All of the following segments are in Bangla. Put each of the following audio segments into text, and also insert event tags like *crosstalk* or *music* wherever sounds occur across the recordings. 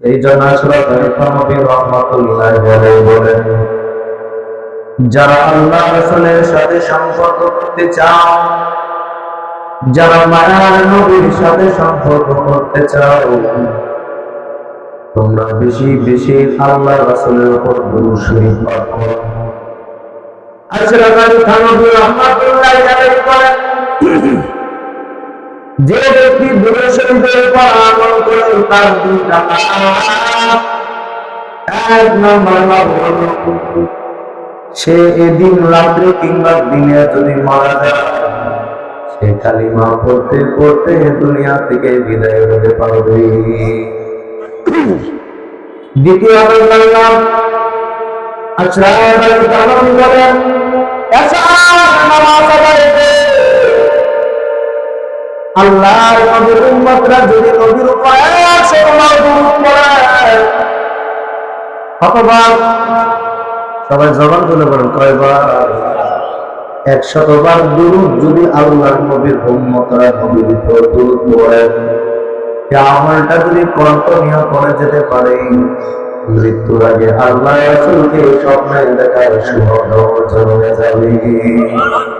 এই জন্য যারা আল্লাহ রসুলের সাথে সম্পর্ক করতে চাও, যারা মায়ার নবীর সাথে সম্পর্ক করতে চাও, তোমরা বেশি বেশি আল্লাহ রসুলের উপর গুরু শরীফ পাঠ করো। থানবী রহমাতুল্লাহ যে ব্যক্তি শরীফের উপর আমল করে তার দুইটা এক নম্বর সে এদিন রাত্রে কিংবা দিনে যদি মারা যায়, সে কালিমা পড়তে পড়তে দুনিয়া থেকে বিদায় হতে পারবে। দ্বিতীয় আচ্ছা আল্লাহর নবীর উম্মতরা যদি নবীর সবাই জবান তুলে কয়বার? যদি নবীর উম্মতরা নবীর উপর আমলটা যদি করে যেতে পারে, মৃত্যুর আগে আল্লাহ রাসূলকে স্বপ্নে দেখার অর্জন হয়ে যাবে।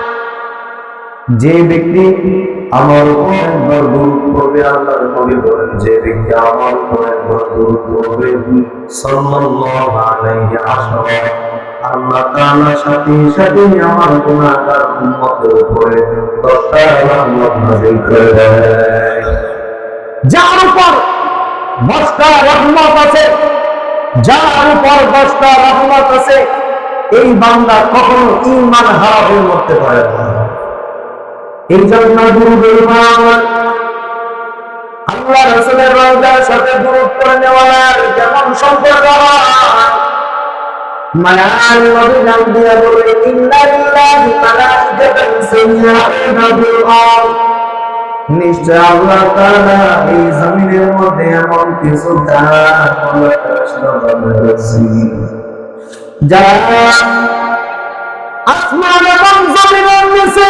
যে ব্যক্তি আমার উপর পড়বে আল্লাহর নবী বলেন, যে ব্যক্তি আমার উপর একবার পড়বে সাল্লাল্লাহু আলাইহি আল্লাহ তাআলা সাথে সাথে আমার উম্মতের উপরে রহমত নাযিল করে দেয়। যার উপর দশটা রহমত আছে, যার উপর দশটা রহমত আছে, এই বান্দা কখনো ইমান হারা হয়ে মরতে পারে না। এই জন্য গুরুদের আল্লাহ রসুলের রওজার সাথে দুরূদ করে নেওয়ার যেমন সম্পর্ক মায়ার নবী নাম দিয়ে বলে ইন্না লিল্লাহি মালাইকাতান সাইয়্যাহুনা বিল আরদ নিশ্চয় আল্লাহ তাআলা এই জমিনের মধ্যে এমন কিছু যারা আসমান এবং জমিনের নিচে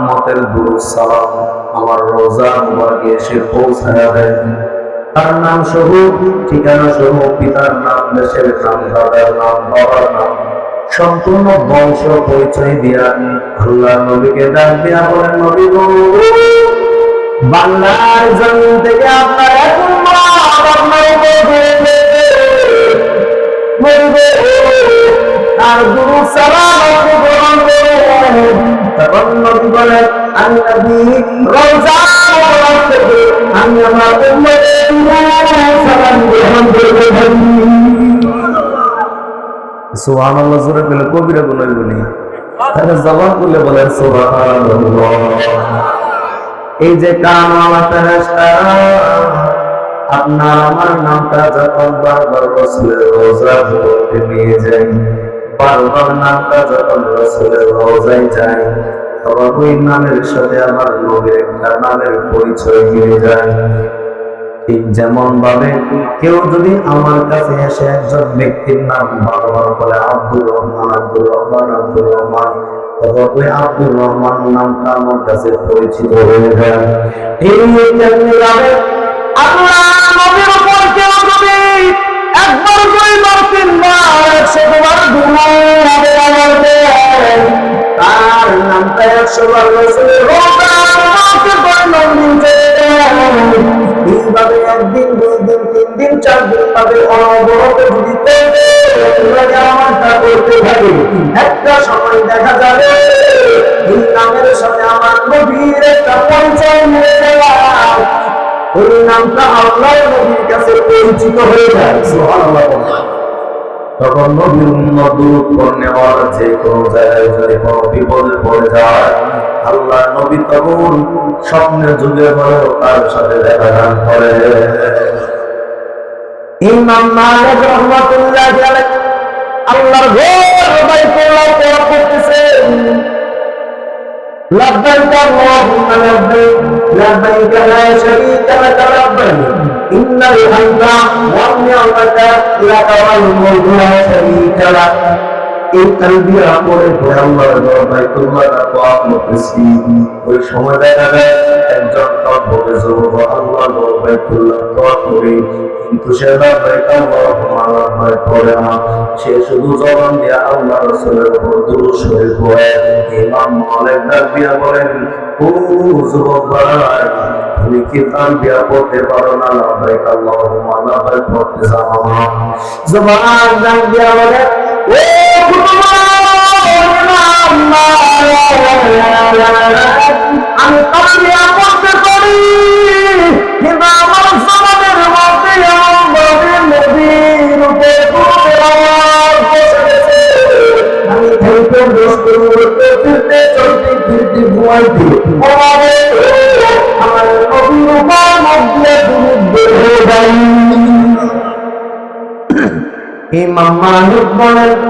উম্মতের দুরূদ সালাম আমার রোজা মুবারকে এসে পৌঁছায় দেয়। তার নাম সহ, ঠিকানা সহ, পিতার নাম, দেশের নাম, দাদার নাম, বাবার নাম, সম্পূর্ণ বংশ পরিচয় দিয়া আল্লাহ নবীকে ডাক দিয়া বলেন, নবী গো বাংলার জমিন থেকে আপনার এখন আপনার আর গুরু সালাম গ্রহণ করুন তখন নবী বলেন আমি নবী, রোজা থেকে আমি আমার উম্মতের সালাম গ্রহণ সুবহানাল্লাহ এই যে কানওয়ালা ফেরেশতা, আপনার আমার নামটা যখন বারবার রসুলের রোজা করতে নিয়ে যাই যেমন ভাবে কেউ যদি আমার কাছে এসে একজন ব্যক্তির নাম বারবার বলে আব্দুর রহমান আব্দুর রহমান আব্দুর রহমান আব্দুর রহমান নামটা আমার কাছে পরিচিত হয়ে যায় একবার দুইবার তিনবার একশোবার ঘুমাবে আমাকে। তার একদিন, দুই দিন, তিন দিন, চার দিন ভাবে আমার একটা সময় দেখা যাবে, এই নামের সাথে আমার গভীর একটা পরিচয় নিয়ে হরিনামটা আল্লাহর নবীর কাছে পরিচিত হয়ে যায়। সুবহানাল্লাহ তখন নবীর উম্মত দূর করনে যে কোনো জায়গায় যদি কোনো বিপদে পড়ে যায় আল্লাহ নবী তখন স্বপ্নের যুগে হলেও তার সাথে দেখা দান করে। ইমাম মালিক রহমাতুল্লাহ আলাইহি আল্লাহর ঘর বাইতুল্লাহ পড়া করতেছে লাব্বাইক আল্লাহুম্মা লাব্বাইক لبيك لا شريك لك لبيك إن الحمد والنعمة لك والملك لا شريك لك এই তালবিয়া পরে পরে আল্লাহর দরবারে তোমরা দোয়া করতেছি ওই সময় দেখা যায় একজন তপ বলে যুবক আল্লাহর দরবারে তোমরা দোয়া করি কিন্তু সে লাভবাইক আল্লাহুম্মা লাভবাইক পড়ে না সে শুধু জবান দিয়ে আল্লাহ রাসূলের উপর দুরূদ শরীফ পড়ে ইমাম মালিক তালবিয়া বলেন ও যুবক ভাই তুমি কি তালবিয়া পড়তে পারো না লাভবাইক আল্লাহুম্মা লাভবাইক পড়তে জানো না জবান আমি আমার ফিরতে ঘুমাইতে আমাদের আমার নবীর *coughs*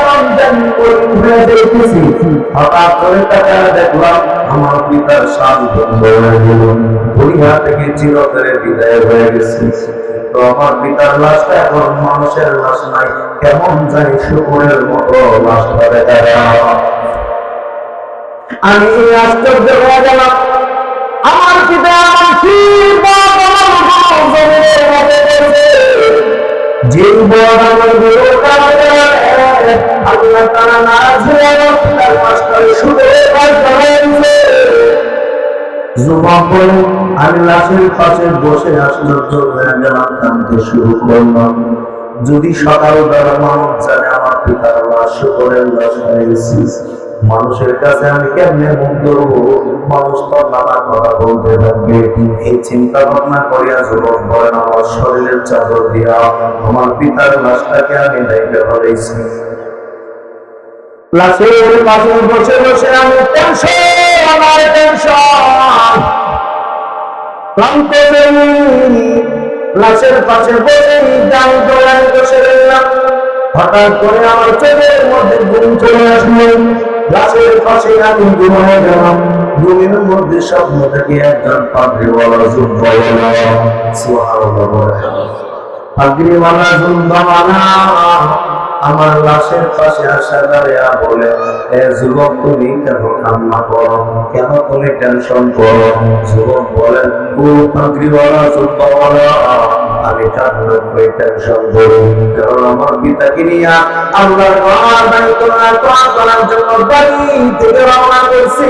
হয়ে যাইতেছি হঠাৎ করে টাকা দেখলাম, আমার পিতার শ্বাস বন্ধ হয়ে গেল। পরিবার থেকে চিরতরে বিদায় হয়ে গেছে। তো আমার পিতার লাশটা এখন মানুষের লাশ নাই, কেমন জানি শুকুরের মতো লাশটা দেখা আমি আশ্চর্য হয়ে গেলাম। আমার পিতা শির আমার আল্লাহ তারা তার শুধু যদি মানুষ জানে আমার হয়ে মানুষের কাছে আমি কেমনে মুখ মানুষ তো নানা কথা বলতে থাকবে। এই চিন্তা ভাবনা করিয়া যুবক বলেন, আমার শরীরের চাদর দিয়া আমার পিতার লাশটাকে আমি দায়িত্ব হলেছি লাশের পাশে বসে বসে আমি টেনশন আমার টেনশন ক্লান্ত পাশে বসে গান দোলায় গেলাম। ঘুমের মধ্যে স্বপ্ন থেকে একজন পাগড়িওয়ালা যুদ্ধওয়ালা সুবহানাল্লাহ পাগড়িওয়ালা যুদ্ধওয়ালা আমার লাশের পাশে আসা দাঁড়িয়া বলে, এ যুবক, তুমি কেন কান্না করো? কেন তুমি টেনশন করো? যুবক বলেন ও আমি কান্না করে টেনশন করি। কারণ আমার পিতাকে নিয়ে আল্লাহর ঘর জন্য বাড়ি থেকে রওনা করছি?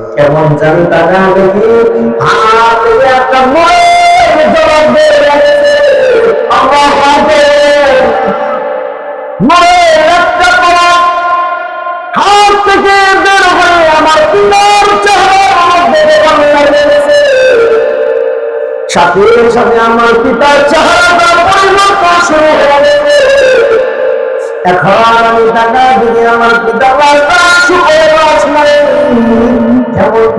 কেমন জানি টাকা দেখি। হাত একটা ময়ের জবাব দিয়ে কলম হাত থেকে বের হয়ে আমার পিতার চেহারার মধ্যে দেখানো লেগেছে সাথে সাথে আমার পিতার চেহারাটা পরিবর্তন শুরু হয়ে গেছে। এখন আমি টাকা দিয়ে আমার পিতা শুভে কেমন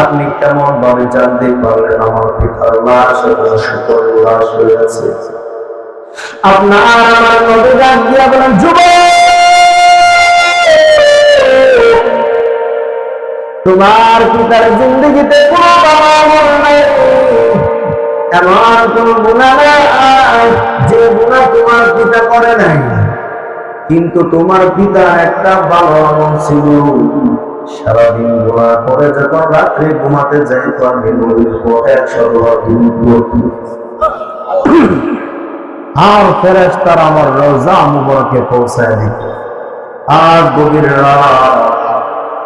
আপনি কেমন ভাবে জানতে পারলেন আমার পিতার লাশ এবং শুকর লাশ হয়ে আছে আপনার আমার নবী বলেন তোমার পিতার জিন্দগিতে কোনো বাবা নাই। এমন কোন গুণা নাই যে গুণা তোমার পিতা করে নাই। কিন্তু তোমার পিতা একটা ভালো আমল ছিল। সারাদিন গোলা করে যখন রাত্রে ঘুমাতে যাই তো আমি নদীর একশো আর ফেরেস তার আমার রোজা মুবারকে পৌঁছায় দিত। আর গভীর রাত,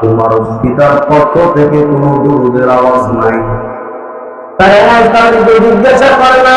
তোমার পিতার পক্ষ থেকে কোনো দুরুদের আওয়াজ নাই। তাদেরকে জিজ্ঞাসা করে না।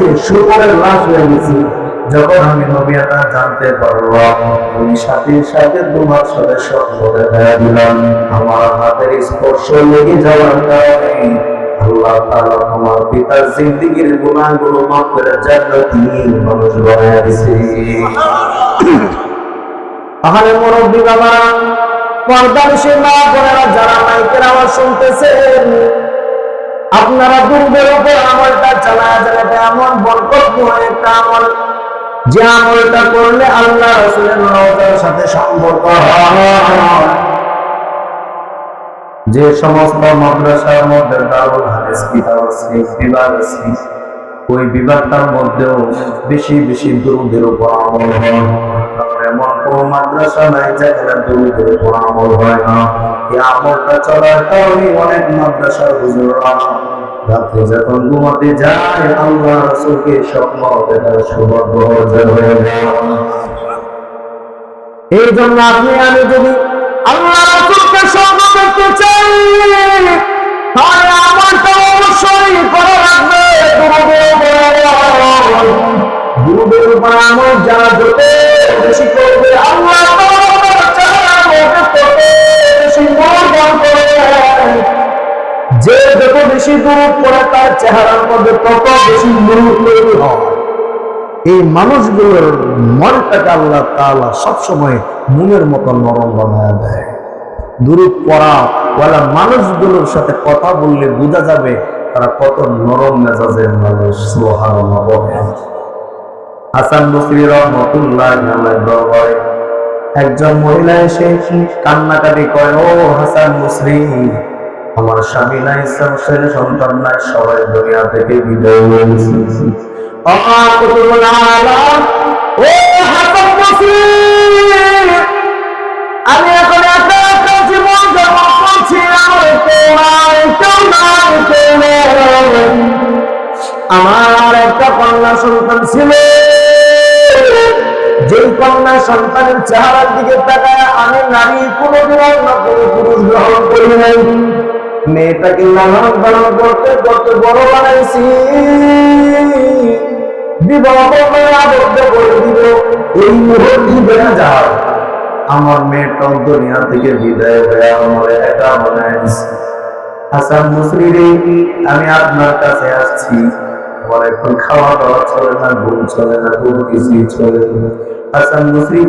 গেছে। সুমনের লাশ আমার হাতের স্পর্শ লেগে যাওয়ার কারণে আল্লাহ তোমার পিতার জিন্দেগীর গুনাহগুলো মাফ মানুষ বানায় দিয়েছে। *coughs* তাহলে মুরব্বী যারা মাইকের আওয়াজ শুনতেছেন আপনারা দুর্গের উপর আমলটা চালা যাবে এমন বরকতময় একটা আমল। যে আমলটা করলে আল্লাহ রসুলের রওজার সাথে সম্পর্ক যে সমস্ত মাদ্রাসার মধ্যে দারুল হাদিস, কিতাব বিভাগ ওই বিভাগটার মধ্যেও বেশি বেশি দুরুদের উপর আমল হয়। এমন কোন মাদ্রাসা নাই যেখানে দুরুদের উপর আমল হয় না। আমলটা চলার কারণে অনেক মাদ্রাসার হুজুররা রাত্রে যখন ঘুমাতে যায়, আল্লাহ রসুলকে স্বপ্ন সৌভাগ্য অর্জন হয়ে যায়। এই জন্য আপনি আমি যদি আল্লাহ রসুলকে স্বপ্ন দেখতে চাই, তাহলে অবশ্যই করে রাখবে যত বেশি করবে, আল্লাহ যে যত বেশি দূর পড়ে তার চেহারার মধ্যে তত বেশি নূর তৈরি হয়। এই মানুষগুলোর মনটাকে আল্লাহ তাআলা সবসময় মনের মতো নরম বানায় দেয়। দূরত পড়া ওয়ালা মানুষগুলোর সাথে কথা বললে বোঝা যাবে তারা কত নরম মেজাজের মানুষ, সুবহানাল্লাহ হাসান বসরি রহমতুল্লাহ দরবারে একজন মহিলা এসে কান্নাকাটি করে, ও হাসান মুসরি আমার স্বামী নাই সংসারে সন্তান নাই, সবাই দুনিয়া থেকে বিদায় হয়ে আমি এখন আমার একটা কন্যা সন্তান ছিল। কন্যা সন্তানের চেহারার দিকে তাকায় আমি নারী কোনোদিন অন্য কোনো পুরুষ গ্রহণ করি নাই। মেয়েটাকে লালন পালন করতে করতে বড় বানাইছি। আমি আপনার কাছে আসছি। আমার এখন খাওয়া দাওয়া চলে না, ঘুম চলে না, কোনো কিছুই চলে না। হাসান মুসরি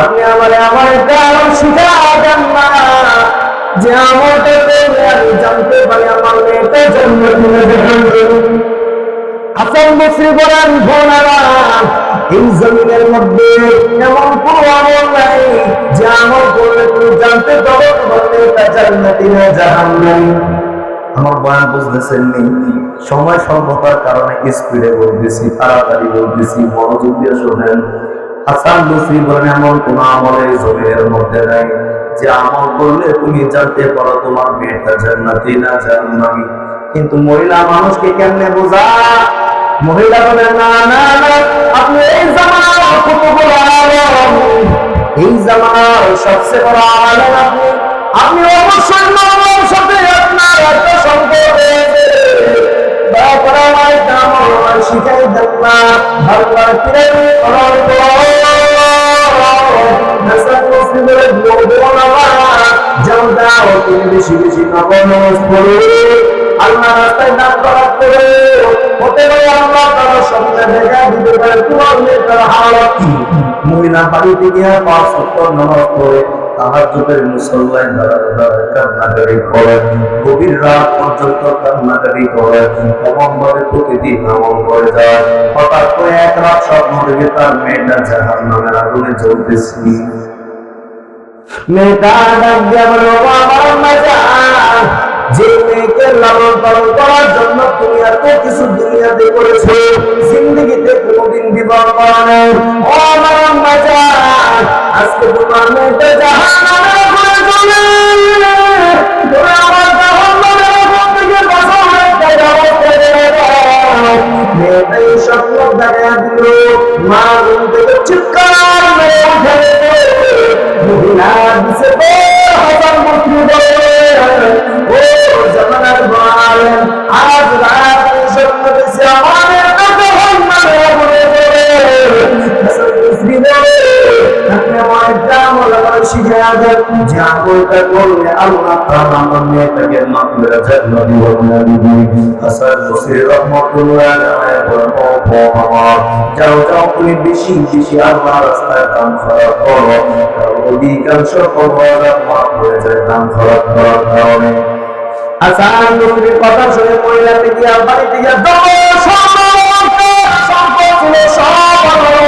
আপনি আমার আমার একটা আরাম শিখা দেন না। যে আমারটা করলে আমি জানতে পারি আমার মেয়েটা জন্ম দিনে দেখেন। হাসান বসরি বলেন বোনেরা, এই জমিনের মধ্যে এমন কোন আমল নাই যে আমল করলে তুমি জানতে পারো তোমার মেয়েটা জান্নাতি না জাহান্নামী। আমার বয়ান বুঝতেছেন নি সময় স্বল্পতার কারণে স্পিডে বলতেছি, তাড়াতাড়ি বলতেছি, মনোযোগ দিয়ে শোনেন। হাসান বসরি বলেন, এমন কোন আমল জমিনের মধ্যে নাই। যে আমল করলে তুমি জানতে পারো তোমার মেয়েটা জান্নাতি না জাহান্নামী। কিন্তু মহিলা মানুষকে কেমনে বোঝা? মহিলা বলে, না না না, আপনি এই জামানার কত বড় এই জামানার সবচেয়ে বড় আলেম আপনি। আপনি অবশ্যই মানবের সাথে আমার কাম আমার শিখাই দেন না। ভালো কিরে হাসান মুসলিমের বোন আমার যাও দাও তুমি বেশি বেশি নবল নামাজ পড়ো আল্লাহ রাস্তায় দান করা করে হতে পারে আল্লাহ তারা সবটা দেখা দিতে পারে তোমার মেয়েটার হালাত মহিলা বাড়িতে গিয়ে পাঁচ সত্তর নামাজ পড়ে। তাহার যুগের মুসল্লায় দাঁড়ায় কান্নাকারি করে গভীর রাত পর্যন্ত কান্নাকারি করে এমন ভাবে প্রতিদিন আমল করে যায়। হঠাৎ করে এক রাত স্বপ্ন দেখে তার মেয়েটা জাহান নামের আগুনে করেছ। জিন্দগিতে কোনোদিন বিবাহ করা নেই। ও আমার আজকে তোমার মেয়েটা জাহান্নামে ঘুরে চলে। তুমি আমার জাহান্নামের থেকে চিৎকার মহিলা দিছে হাজার মন্ত্রী বলে ও আমার শিখে আছেন করলে আল্লাহ তাআলা আমার মেয়েটাকে মাগফিরা জান্নাত দিবেন না হাসান মুসরি রহমাতুল্লাহ আলাইহি বলেন যাও যাও, তুমি বেশি বেশি আল্লাহ রাস্তায় কাম খারাপ করো অধিকাংশ খবর মাফ হয়ে যায় কাম খারাপ করার কারণে। হাসান মুসরির কথা শুনে মহিলাতে গিয়া বাড়িতে গিয়া দম সম্পদ ছিল সব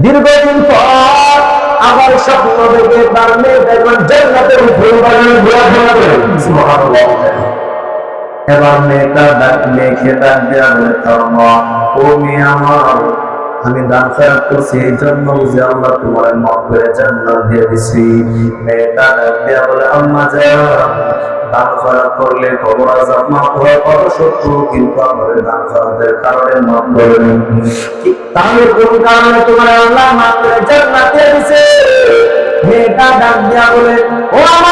দীর্ঘদিন পর আবার স্বপ্ন দেখে মেয়ে দেখবেন জান্নাতের এবার মেয়েটা ডাক মেয়েকে ডাক দেওয়া বলে তার মা, ও মেয়ে আমার, আমি দান খারাপ করছি, এই জন্য যে আল্লাহ তোমার মাফ করে জান্নাত দিয়ে দিছি। মেয়েটা ডাক দেওয়া বলে, আম্মা যা দান খারাপ করলে খবর আজাব মাফ হওয়ার কথা শত্রু কিন্তু দান খারাপের কারণে মাফ করেন তাহলে কোন কারণে আল্লাহ মাফ করে দিছে? মেয়েটা ডাক দেওয়া বলে, ও আমার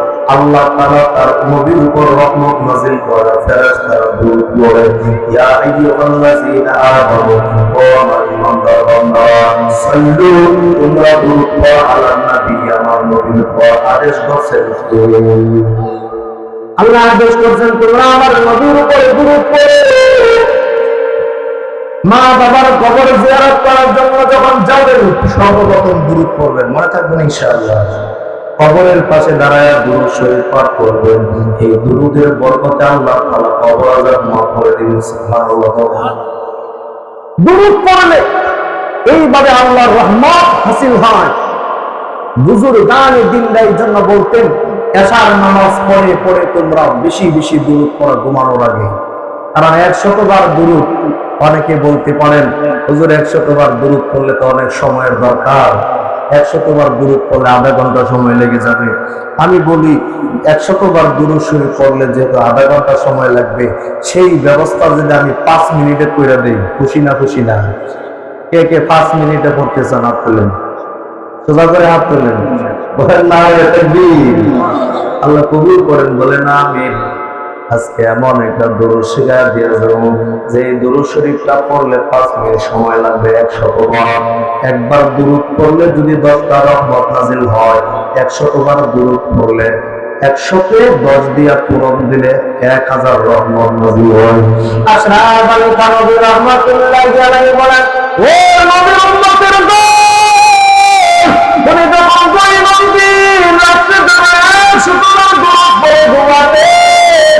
আল্লাহ তাআলা তার নবীর উপর রহমত নাযিল করে ফেরেশতারা দূত করে ইয়া আইয়ুহাল্লাযীনা আমানু, ও আমার ঈমানদার সাল্লু, তোমরা পড়ো আলা নবী, আমার নবীর উপর আদেশ করছেন আল্লাহ আদেশ করছেন, তোমরা আমার নবীর উপর দুরূদ পড়ো মা বাবার কবর জিয়ারত করার জন্য যখন যাবেন, সর্বপ্রথম দুরূদ পড়বেন মনে থাকবেন ইনশাআল্লাহ। কবরের পাশে দাঁড়ায় দুরূদ শরীফ পাঠ করবেন। এই দুরূদের বরকতে আল্লাহ তাআলা কবর আযাব মাফ করে দিবেন, সুবহানাল্লাহ। দুরূদ পড়লে এইভাবে আল্লাহর রহমত হাসিল হয়। বুজুর গান দিনদার জন্য বলতেন, এশার নামাজ পড়ে পড়ে তোমরা বেশি বেশি দূরত পড়া ঘুমানোর আগে কারণ একশতবার দূরত অনেকে বলতে পারেন, হুজুর একশতবার দূরত পড়লে তো অনেক সময়ের দরকার। একশতবার দূরত পড়লে আধা ঘণ্টা সময় লেগে যাবে। আমি বলি, একশতবার দূরত শুরু করলে যেহেতু আধা ঘণ্টা সময় লাগবে, সেই ব্যবস্থা যদি আমি পাঁচ মিনিটে করে দিই, খুশি না খুশি না? কে কে পাঁচ মিনিটে পড়তে চান, হাত তুলেন। সোজা করে হাত তুলেন। না আল্লাহ কবুল করেন বলে না আমি আজকে এমন একটা দরুদ শিখায় দিয়ে যাব যে দরুদ শরীফটা পড়লে পাঁচ মিনিট সময় লাগবে একশত বার একবার দুরুদ পড়লে যদি দশটা রহমত নাজিল হয় একশত বার দুরুদ পড়লে একশোতে দশ দিয়া পূরণ দিলে এক হাজার রহমত নাজিল হয়। আশরাফ ও রাত্রে ঘুমাতে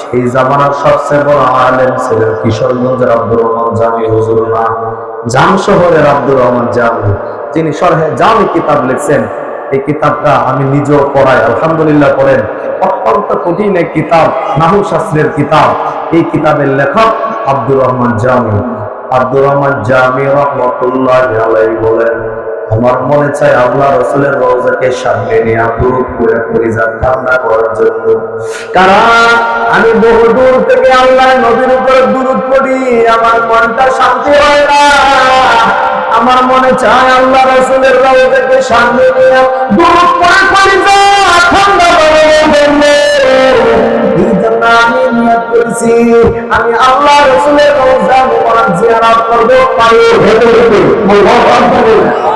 সেই জামানার সবচেয়ে বড় আলেম ছিলেন কিশোরগঞ্জের আব্দুর রহমান জামি হুজুর নাম জাম শহরের আব্দুর রহমান জামি। তিনি শরহে জামি কিতাব লিখছেন, এই কিতাবটা আমি নিজেও পড়াই, আলহামদুলিল্লাহ পড়েন। অত্যন্ত কঠিন এক কিতাব নাহু শাস্ত্রের কিতাব। এই কিতাবের লেখক আব্দুর রহমান জামি। আব্দুর রহমান জামি রহমতুল্লাহ বলেন আমার মনে চাই আল্লাহ রসুলের রোজাকে সামনে নিয়ে দুরুদ করে পরিজাত ঠান্ডা করার জন্য। কারণ আমি বহু দূর থেকে আল্লাহ নবীর উপর দুরুদ পড়ি, আমার মনটা শান্তি হয় না। আমার মনে চায় আল্লাহ রসুলের রোজাকে সামনে নিয়ে দুরুদ করে পরিজাত ঠান্ডা করার আমি আল্লাহ রসুলের রোজা মোবারক জিয়ারত করব, পায়ে হেঁটে। আল্লাহু আকবার।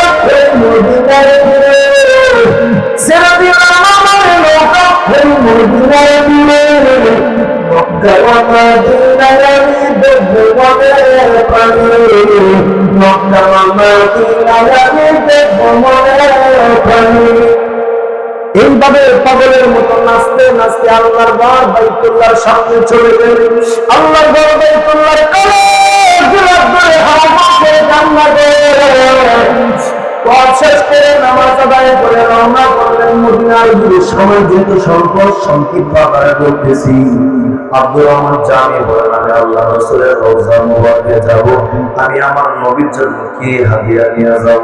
এইভাবে পাগলের মতো নাচতে নাচতে আল্লাহর ঘর বাইতুল্লাহর সামনে চলে গেলেন। আল্লাহর ঘর বাইতুল্লাহর কালো সময় যেহেতু স্বল্প, সংক্ষিপ্ত আকারে বলতেছি। আব্দুর রহমান জামি বলেন আমি আল্লাহ রসুলের রোজা মোবাইলে যাব। আমি আমার নবীর জন্য কি হাদিয়া নিয়ে যাব?